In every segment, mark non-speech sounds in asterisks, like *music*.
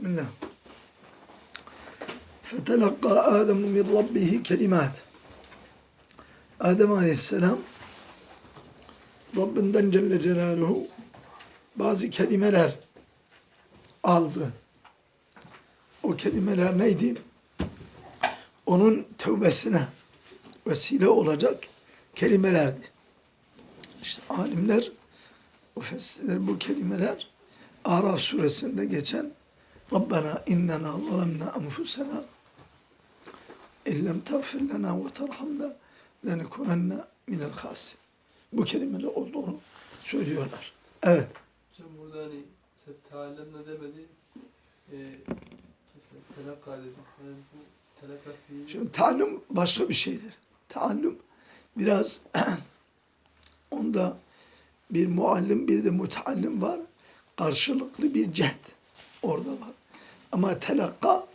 Bismillah. Fetelakka Adem min Rabbihi kelimat. Adem Aleyhisselam Rabbinden Celle Celaluhu bazı kelimeler aldı. O kelimeler neydi? Onun tövbesine vesile olacak kelimelerdi. İşte alimler, müfessirler bu kelimeler Araf suresinde geçen Rabbena innena zalemna enfusena illem tağfir lena ve terhamna lenekunenne minel khasirin. Bu kelimeler olduğunu söylüyorlar. Evet. Hocam burada hani talimle demedi, e, telakka dedi. Yani bu telakka fiili Şimdi talim başka bir şeydir. Talim biraz *clears throat* onda bir muallim bir de mutallim var. Karşılıklı bir cehd orada var. Ama telakka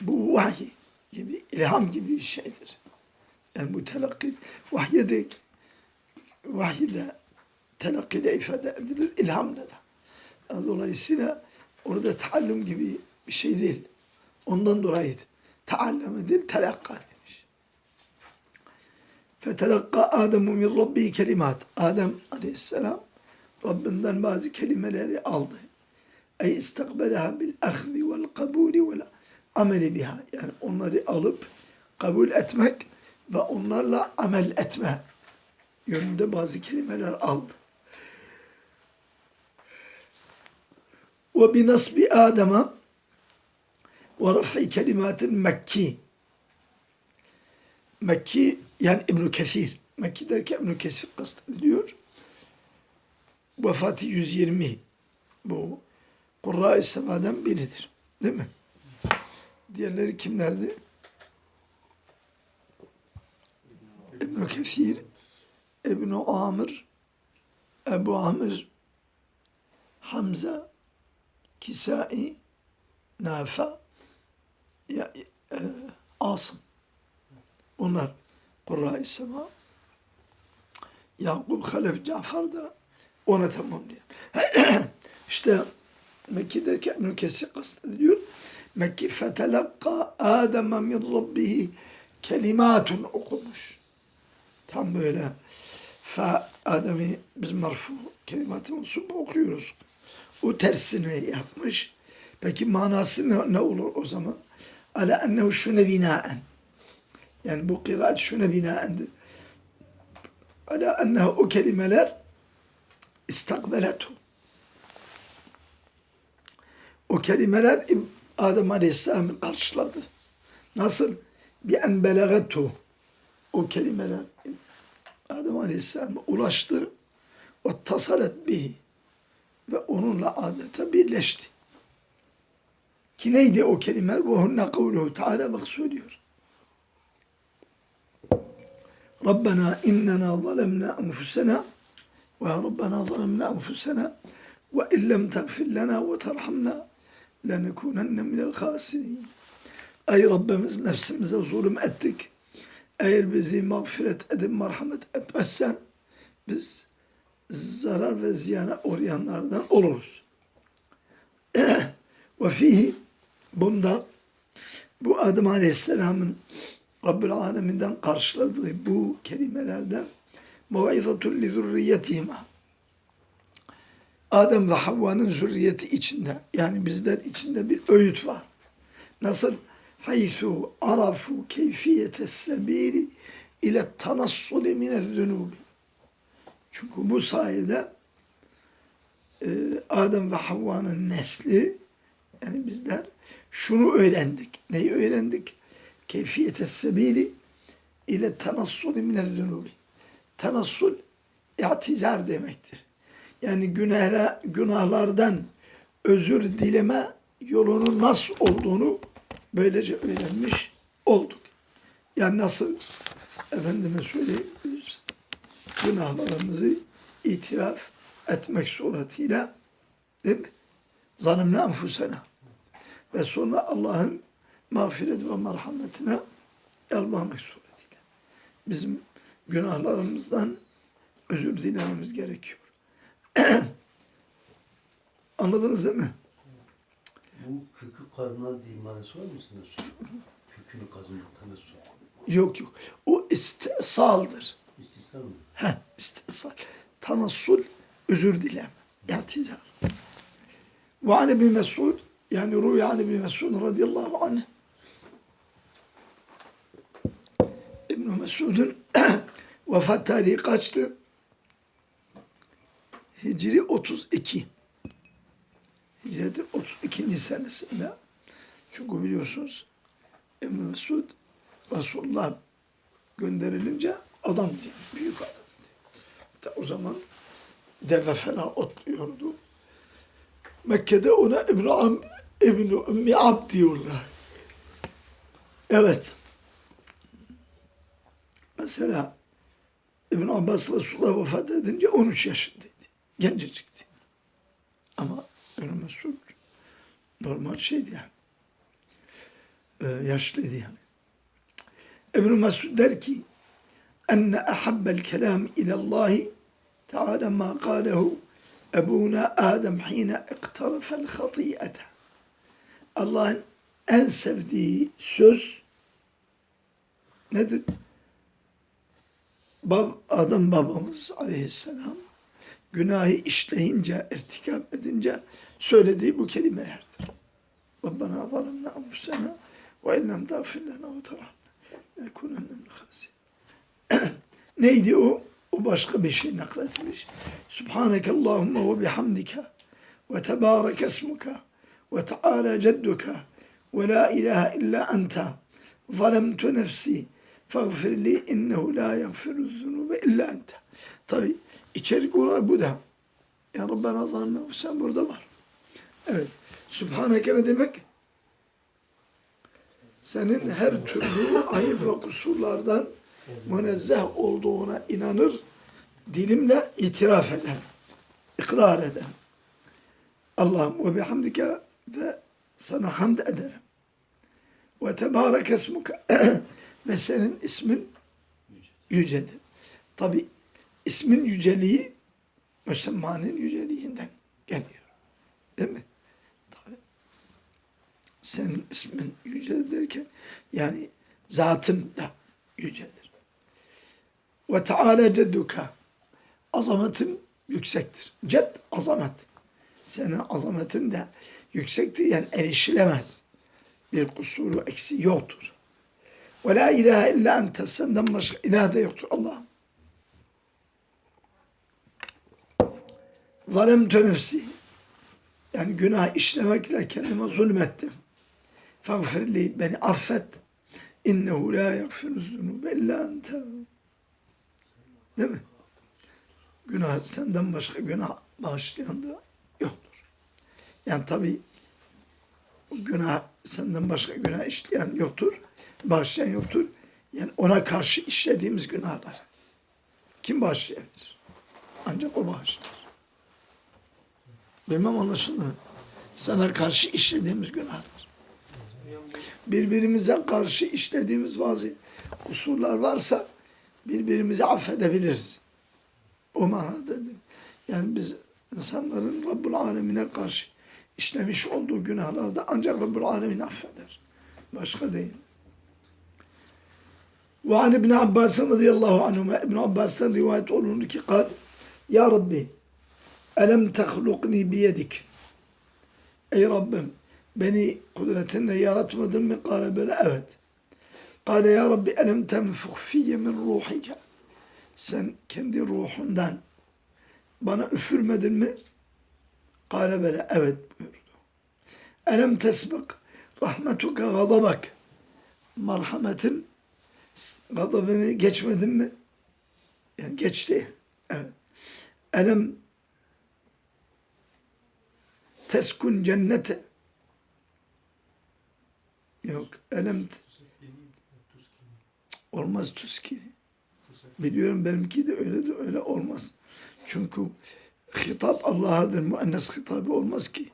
bu vahiy gibi, ilham gibi bir şeydir. Yani bu telakki vahye vahyide telakki ile ifade edilir, ilhamla da. Yani dolayısıyla orada taallüm gibi bir şey değil. Ondan dolayı taalleme değil, telakka demiş. Fetelakka Ademu min Rabbi kelimat. Adem aleyhisselam Rabbinden bazı kelimeleri aldı. Ey istakbelaha bil ahzi vel kabuli vel ameli biha. Yani onları alıp kabul etmek ve onlarla amel etme yönünde bazı kelimeler aldı. Ve bi nasbi Adem'e ve raf'i kelimatin Mekki. Mekki yani İbn Kesir. Mekki derken İbn Kesir kastediliyor. Vefatı 120 bu Kurra-i Sema'dan biridir. Değil mi? Diğerleri kimlerdi? İbn Kesir, İbn Amir, Ebu Amir, Hamza, Kisai, Nafa, ya, e, Asım. Bunlar Kurra-i Sema. Yakub, Halef, Cafer da ona tamamlıyor. *clears throat* işte Mekki derken İbn-i Kesir kastediliyor. Mekki fetelakka Adem'e min Rabbihi kelimatun okumuş. Tam böyle fa Adem'i biz marfu kelimat-ı mensubu okuyoruz. O tersini yapmış. Peki manası ne, ne olur o zaman? Ala ennehu şune binaen. Yani bu kıraat şune binaendir. Ala ennehu o kelimeler istakbeletu. O kelimeler Adem Aleyhisselam'ı karşıladı. Nasıl? Bir en belegetu. O kelimeler Adem Aleyhisselam'a ulaştı. Ve tasalet bihi. Ve onunla adeta birleşti. Ki neydi o kelimeler? Ve hunne kavluhu Teala bak söylüyor. Rabbena innena zalemna enfusena ve Rabbena zalemna enfusena ve illem tagfir lena ve terhamna lenekunenne minel khasirin. Ey Rabbimiz nefsimize zulüm ettik. Eğer bizi mağfiret edip merhamet etmezsen biz zarar ve ziyana uğrayanlardan oluruz. *clears throat* ve fihi bunda bu Adem Aleyhisselam'ın Rabbül Aleminden karşıladığı bu kelimelerden mev'izatul li zürriyetihima Adem ve Havva'nın zürriyeti içinde yani bizler içinde bir öğüt var. Nasıl? Haythu arafu keyfiyete sebili ile tanassuli mine zunubi. Çünkü bu sayede e, Adem ve Havva'nın nesli yani bizler şunu öğrendik. Neyi öğrendik? Keyfiyete sebili ile tanassuli mine zunubi. Tanassul i'tizar demektir. Yani günahla, günahlardan özür dileme yolunun nasıl olduğunu böylece öğrenmiş olduk. Yani nasıl efendime söyleyeyim günahlarımızı itiraf etmek suretiyle değil mi? Zanımla enfusena ve sonra Allah'ın mağfiret ve merhametine yalvarmak suretiyle. Bizim günahlarımızdan özür dilememiz gerekiyor. *clears throat* Anladınız değil mi? Bu kökü kazma diye manası var mı sende? Kökünü kazımak tanesi. Yok yok. O istisaldır. İstisna mı? Heh, istisal. Tanassul, özür dilem. İhtizar. Ve an İbni Mesud, yani Rüya an İbni Mesud radıyallahu anh. İbni Mesud'un *clears throat* vefat tarihi kaçtı? Hicri 32. Hicretin 32. senesinde. Çünkü biliyorsunuz İbni Mesud Resulullah gönderilince adam diye, büyük adam diye. O zaman deve falan otluyordu. Mekke'de ona İbn Am İbn Ümmi Abd diyorlar. Evet. Mesela İbn Abbas Resulullah vefat edince 13 yaşındaydı. Gencecikti. Ama İbn Mesud normal şeydi yani. Ee, yaşlıydı yani. İbn Mesud der ki enne ahabbel kelam ilallahi Teala ma kâlehu ebûna Adem hîne iktarafel hatî'ete Allah'ın en sevdiği söz nedir? Bab, Adem babamız aleyhisselam günahı işleyince, irtikap edince söylediği bu kelimelerdir. Rabbena zalemna enfusena ve illem tağfir lena ve minel khasirin. *clears throat* Neydi o? O başka bir şey nakletmiş. Subhaneke Allahümme ve bihamdike ve tebarek esmuka ve teala cedduka ve la ilahe illa enta zalemtu nefsi li innehu la yaghfiru zunube illa enta. Tabi içerik olarak bu da. Ya Rabbena zalimna sen burada var. Evet. Subhaneke ne demek? Senin her türlü ayıp ve kusurlardan münezzeh olduğuna inanır, dilimle itiraf eden, ikrar eden. Allah'ım ve bihamdike ve sana hamd ederim. Ve tebarek esmuka *clears throat* ve senin ismin yücedir. Tabi ismin yüceliği müsemmanın yüceliğinden geliyor. Değil mi? Tabii. Senin ismin yücedir derken yani zatın da yücedir. Ve Teala cedduka azametin yüksektir. Ced azamet. Senin azametin de yüksektir yani erişilemez. Bir kusuru eksi yoktur. Ve la ilahe illa ente senden başka ilah da yoktur Allah'ım. Zalemtü nefsi yani günah işlemekle kendime zulmettim. Fagfirli beni affet. İnnehu la yagfiru zunube illa ente. Değil mi? Günah senden başka günah bağışlayan da yoktur. Yani tabi günah senden başka günah işleyen yoktur. Bağışlayan yoktur. Yani ona karşı işlediğimiz günahlar. Kim bağışlayabilir? Ancak o bağışlar. Bilmem anlaşıldı mı? Sana karşı işlediğimiz günahlar birbirimize karşı işlediğimiz bazı kusurlar varsa birbirimizi affedebiliriz. O manada. Yani biz insanların Rabbul Alemine karşı işlemiş olduğu günahlarda ancak Rabbul Alemin affeder. Başka değil. Ve an İbni Abbas radıyallahu anhuma İbn Abbas'tan rivayet olunur ki kal Ya Rabbi elem tehlukni biyedik Ey Rabbim beni kudretinle yaratmadın mı? Kale böyle evet. Kale ya Rabbi elem tenfuk fiyye min ruhike. Sen kendi ruhundan bana üfürmedin mi? Kale böyle evet buyurdu. Elem tesbak rahmetuka gazabak. Merhametin gazabını geçmedin mi? Yani geçti. Evet. Elem teskun cennete Yok. Elem olmaz tüski. Biliyorum benimki de öyle de öyle olmaz. Çünkü hitap Allah'adır. Müennes hitabı olmaz ki.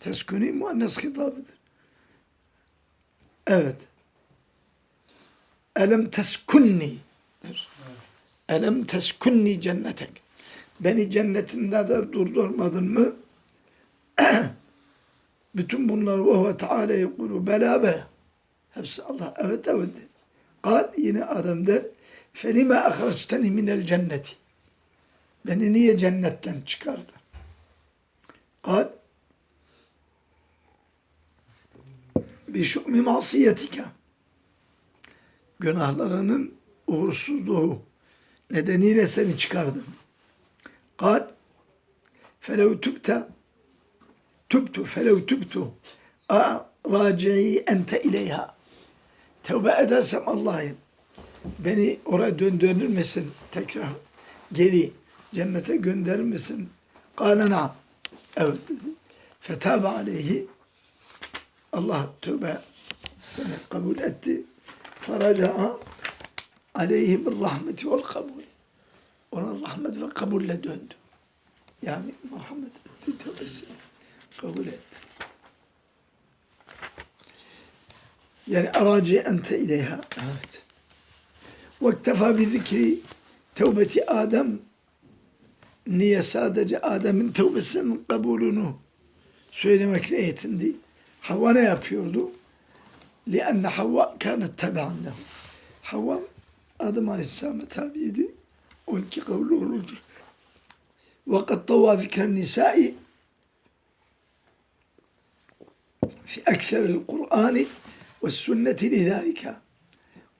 Teskuni müennes hitabıdır. Evet. Elem teskunni. Elem teskunni cennetek. Beni cennetinde de durdurmadın mı? *clears throat* Bütün bunlar ve teala yekulu bela bela. Hepsi Allah evet evet. dedi. Kal yine Adem der felime ahraçteni minel cenneti. Beni niye cennetten çıkardın? Kal bi şu'mi masiyetike. Günahlarının uğursuzluğu nedeniyle seni çıkardım. Kal felev tübte tübtü felev tübtü raci'i ente ileyha tevbe edersem Allah'ım beni oraya döndürür misin tekrar geri cennete gönderir misin? Kâle na'am. Evet dedi. Fetâbe aleyhi Allah tövbe seni kabul etti. Faraca'a aleyhi bir rahmeti vel kabul. Ona rahmet ve kabulle döndü. Yani merhamet etti tövbesini Kabul etti. Yani araci ente ileyha. Evet. Vektefa bi zikri tevbeti Adem niye sadece Adem'in tevbesinin kabulünü söylemekle yetindi. Havva ne yapıyordu? لأن حواء كانت تبعا له حواء آدم عليه السلام تابعيدي وإنك قوله رجل وقد طوى ذكر النساء fi ekseril Kur'ani ve sünneti lidalika.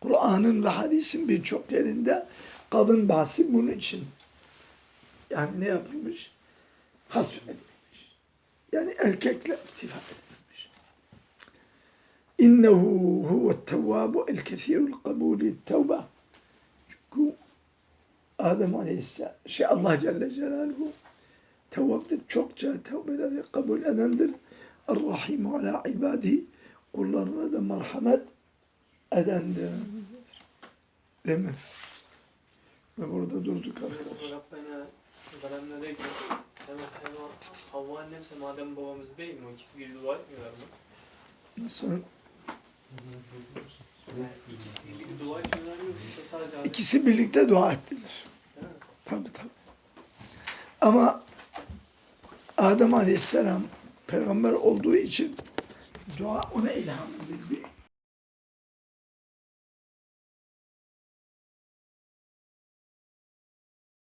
Kur'an'ın ve hadisin birçok yerinde kadın bahsi bunun için. Yani ne yapılmış? Hasfedilmiş. Yani erkekle ittifak edilmiş. İnnehu huve tevvabu el kethirul kabulü tevbe. Çünkü Adem Aleyhisselam, şey Allah Celle Celaluhu tevvaptır. Çokça tevbeleri kabul edendir. Er-Rahimu ala ibadihi kullarına da merhamet edendir. Değil mi? Ve burada durduk arkadaşlar. Rabbena zalemna derken hemen hemen Havva annemse madem babamız değil mi? İkisi bir dua etmiyorlar mı? Nasıl? İkisi birlikte dua ettiler. Tabii tabii. Ama Adem Aleyhisselam peygamber olduğu için dua ona ilham edildi.